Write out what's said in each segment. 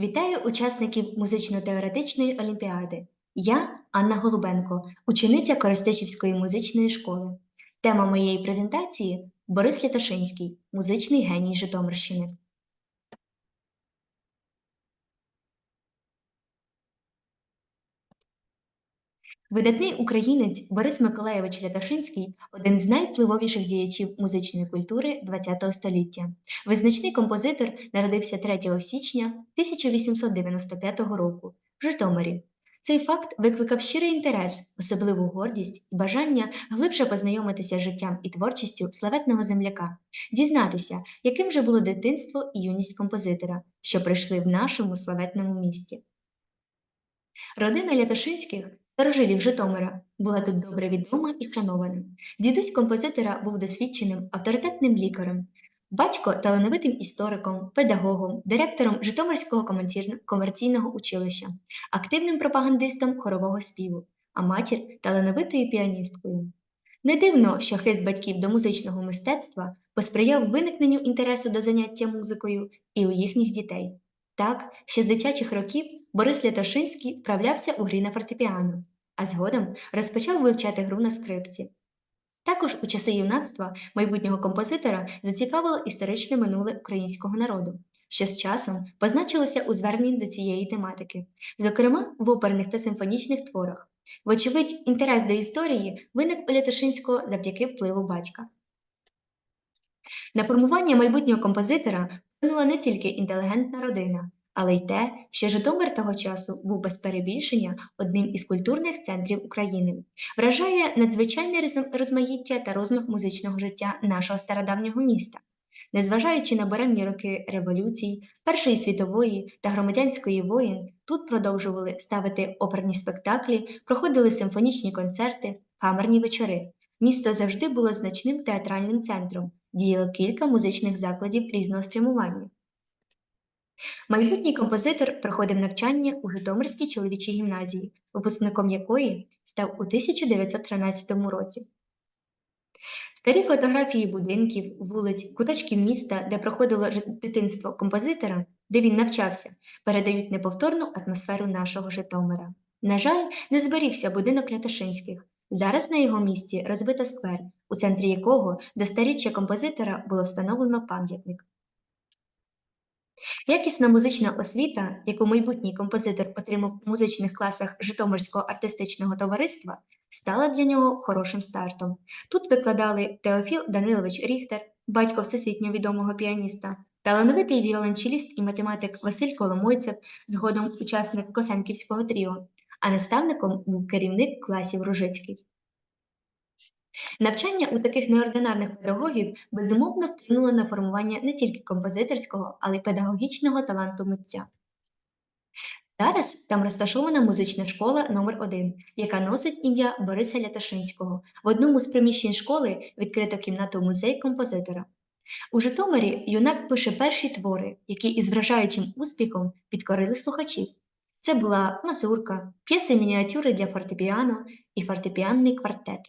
Вітаю учасників музично-теоретичної олімпіади. Я Анна Голубенко, учениця Коростишівської музичної школи. Тема моєї презентації Борис Лятошинський, музичний геній Житомирщини. Видатний українець Борис Миколайович Лятошинський один з найвпливовіших діячів музичної культури ХХ століття. Визначний композитор народився 3 січня 1895 року в Житомирі. Цей факт викликав щирий інтерес, особливу гордість і бажання глибше познайомитися з життям і творчістю славетного земляка, дізнатися, яким же було дитинство і юність композитора, що прийшли в нашому славетному місті. Родина Лятошинських старожилів Житомира була тут добре відома і шанована. Дідусь композитора був досвідченим авторитетним лікарем, батько талановитим істориком, педагогом, директором Житомирського комерційного училища, активним пропагандистом хорового співу, а матір талановитою піаністкою. Не дивно, що хист батьків до музичного мистецтва посприяв виникненню інтересу до заняття музикою і у їхніх дітей. Так, ще з дитячих років Борис Лятошинський вправлявся у грі на фортепіано, а згодом розпочав вивчати гру на скрипці. Також у часи юнацтва майбутнього композитора зацікавило історичне минуле українського народу, що з часом позначилося у зверненні до цієї тематики, зокрема в оперних та симфонічних творах. Вочевидь, інтерес до історії виник у Лятошинського завдяки впливу батька. На формування майбутнього композитора вплинула не тільки інтелігентна родина, але й те, що Житомир того часу був без перебільшення одним із культурних центрів України. Вражає надзвичайне розмаїття та розмах музичного життя нашого стародавнього міста. Незважаючи на буремні роки революцій, Першої світової та громадянської воєн, тут продовжували ставити оперні спектаклі, проходили симфонічні концерти, камерні вечори. Місто завжди було значним театральним центром, діяло кілька музичних закладів різного спрямування. Майбутній композитор проходив навчання у Житомирській чоловічій гімназії, випускником якої став у 1913 році. Старі фотографії будинків, вулиць, куточків міста, де проходило дитинство композитора, де він навчався, передають неповторну атмосферу нашого Житомира. На жаль, не зберігся будинок Лятошинських. Зараз на його місці розбито сквер, у центрі якого до старіччя композитора було встановлено пам'ятник. Якісна музична освіта, яку майбутній композитор отримав у музичних класах Житомирського артистичного товариства, стала для нього хорошим стартом. Тут викладали Теофіл Данилович Ріхтер, батько всесвітньо відомого піаніста, талановитий віолончеліст і математик Василь Коломойцев, згодом учасник Косенківського тріо, а наставником був керівник класів Ружицький. Навчання у таких неординарних педагогів безумовно вплинуло на формування не тільки композиторського, але й педагогічного таланту митця. Зараз там розташована музична школа номер 1 яка носить ім'я Бориса Лятошинського. В одному з приміщень школи відкрито кімнату музей композитора. У Житомирі юнак пише перші твори, які із вражаючим успіхом підкорили слухачів. Це була мазурка, п'єси мініатюри для фортепіано і фортепіанний квартет.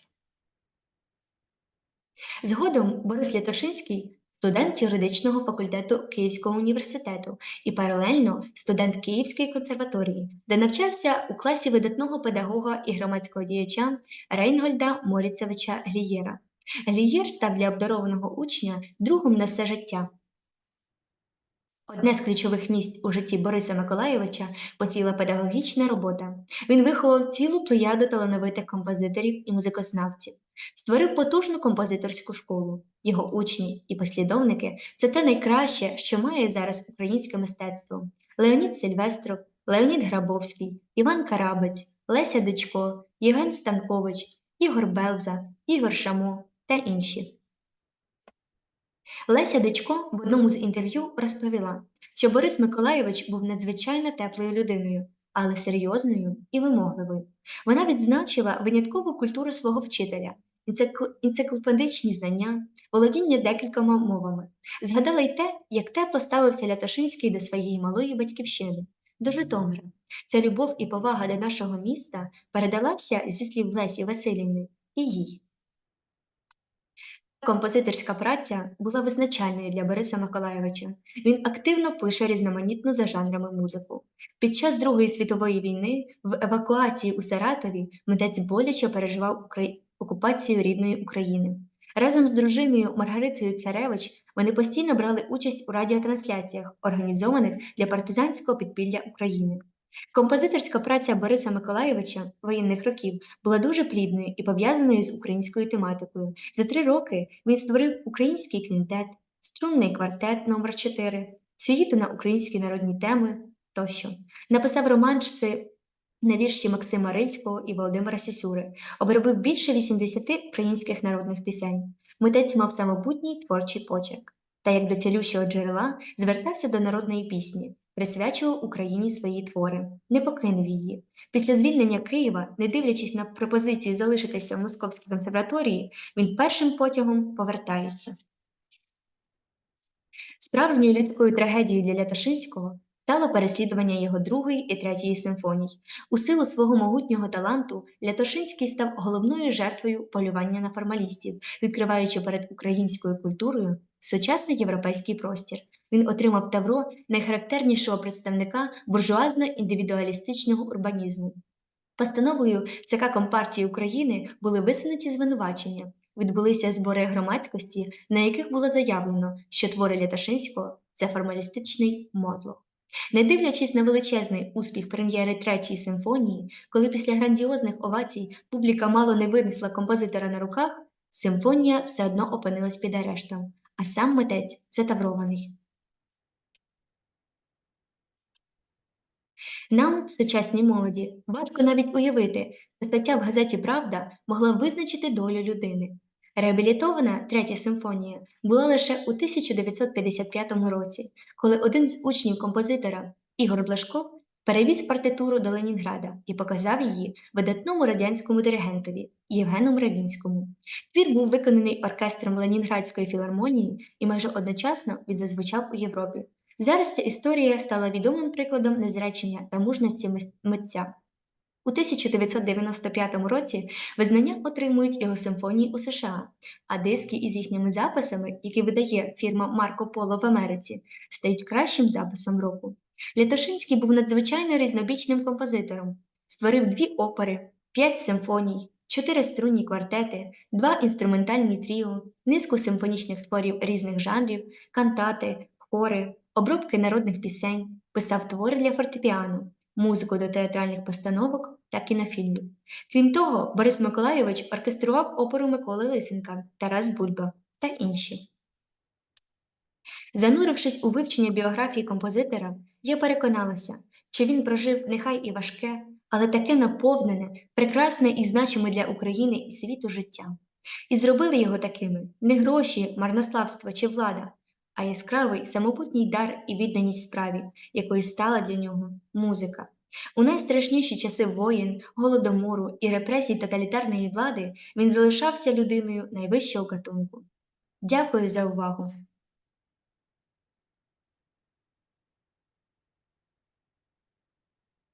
Згодом Борис Лятошинський студент юридичного факультету Київського університету і паралельно студент Київської консерваторії, де навчався у класі видатного педагога і громадського діяча Рейнгольда Моріцевича Глієра. Глієр став для обдарованого учня другом на все життя. Одне з ключових місць у житті Бориса Миколайовича поціла педагогічна робота. Він виховав цілу плеяду талановитих композиторів і музикознавців, створив потужну композиторську школу. Його учні і послідовники це те найкраще, що має зараз українське мистецтво: Леонід Сильвестров, Леонід Грабовський, Іван Карабець, Леся Дичко, Євген Станкович, Ігор Белза, Ігор Шамо та інші. Леся Дичко в одному з інтерв'ю розповіла, що Борис Миколайович був надзвичайно теплою людиною, але серйозною і вимогливою. Вона відзначила виняткову культуру свого вчителя, енциклопедичні знання, володіння декількома мовами. Згадала й те, як тепло ставився Лятошинський до своєї малої батьківщини, до Житомира. Ця любов і повага до нашого міста передалася зі слів Лесі Васильівни і їй. Композиторська праця була визначальною для Бориса Миколайовича. Він активно пише різноманітну за жанрами музику. Під час Другої світової війни в евакуації у Саратові митець боляче переживав окупацію рідної України. Разом з дружиною Маргаритою Царевич вони постійно брали участь у радіотрансляціях, організованих для партизанського підпілля України. Композиторська праця Бориса Миколайовича воєнних років була дуже плідною і пов'язаною з українською тематикою. За три роки він створив український квінтет, струнний квартет номер 4 сюїту на українські народні теми тощо. Написав романси на вірші Максима Рильського і Володимира Сісюри, обробив більше 80 українських народних пісень. Митець мав самобутній творчий почерк. Та як до цілющого джерела звертався до народної пісні, присвячував Україні свої твори, не покинув її. Після звільнення Києва, не дивлячись на пропозиції залишитися в Московській консерваторії, він першим потягом повертається. Справжньою людською трагедією для Лятошинського стало переслідування його другої і третьої симфоній. У силу свого могутнього таланту Лятошинський став головною жертвою полювання на формалістів, відкриваючи перед українською культурою сучасний європейський простір. Він отримав тавро найхарактернішого представника буржуазно-індивідуалістичного урбанізму. Постановою ЦК Компартії України були висунуті звинувачення. Відбулися збори громадськості, на яких було заявлено, що твори Ляташинського це формалістичний мотлох. Не дивлячись на величезний успіх прем'єри третьої симфонії, коли після грандіозних овацій публіка мало не винесла композитора на руках, симфонія все одно опинилась під арештом, а сам митець затаврований. Нам, сучасній молоді, важко навіть уявити, що стаття в газеті Правда могла визначити долю людини. Реабілітована третя симфонія була лише у 1955 році, коли один з учнів композитора Ігор Блашко перевіз партитуру до Ленінграда і показав її видатному радянському диригентові Євгену Мравінському. Твір був виконаний оркестром Ленінградської філармонії і майже одночасно він зазвучав у Європі. Зараз ця історія стала відомим прикладом незречення та мужності митця. У 1995 році визнання отримують його симфонії у США, а диски із їхніми записами, які видає фірма Марко Поло в Америці, стають кращим записом року. Лятошинський був надзвичайно різнобічним композитором, створив дві опери, п'ять симфоній, чотири струнні квартети, два інструментальні тріо, низку симфонічних творів різних жанрів, кантати, хори, обробки народних пісень, писав твори для фортепіано, музику до театральних постановок та кінофільмів. Крім того, Борис Миколайович оркестрував оперу Миколи Лисенка, Тарас Бульба та інші. Занурившись у вивчення біографії композитора, я переконалася, що він прожив нехай і важке, але таке наповнене, прекрасне і значиме для України і світу життя. І зробили його такими не гроші, марнославство чи влада, а яскравий самобутній дар і відданість справі, якою стала для нього музика. У найстрашніші часи воєн, голодомору і репресій тоталітарної влади він залишався людиною найвищого гатунку. Дякую за увагу!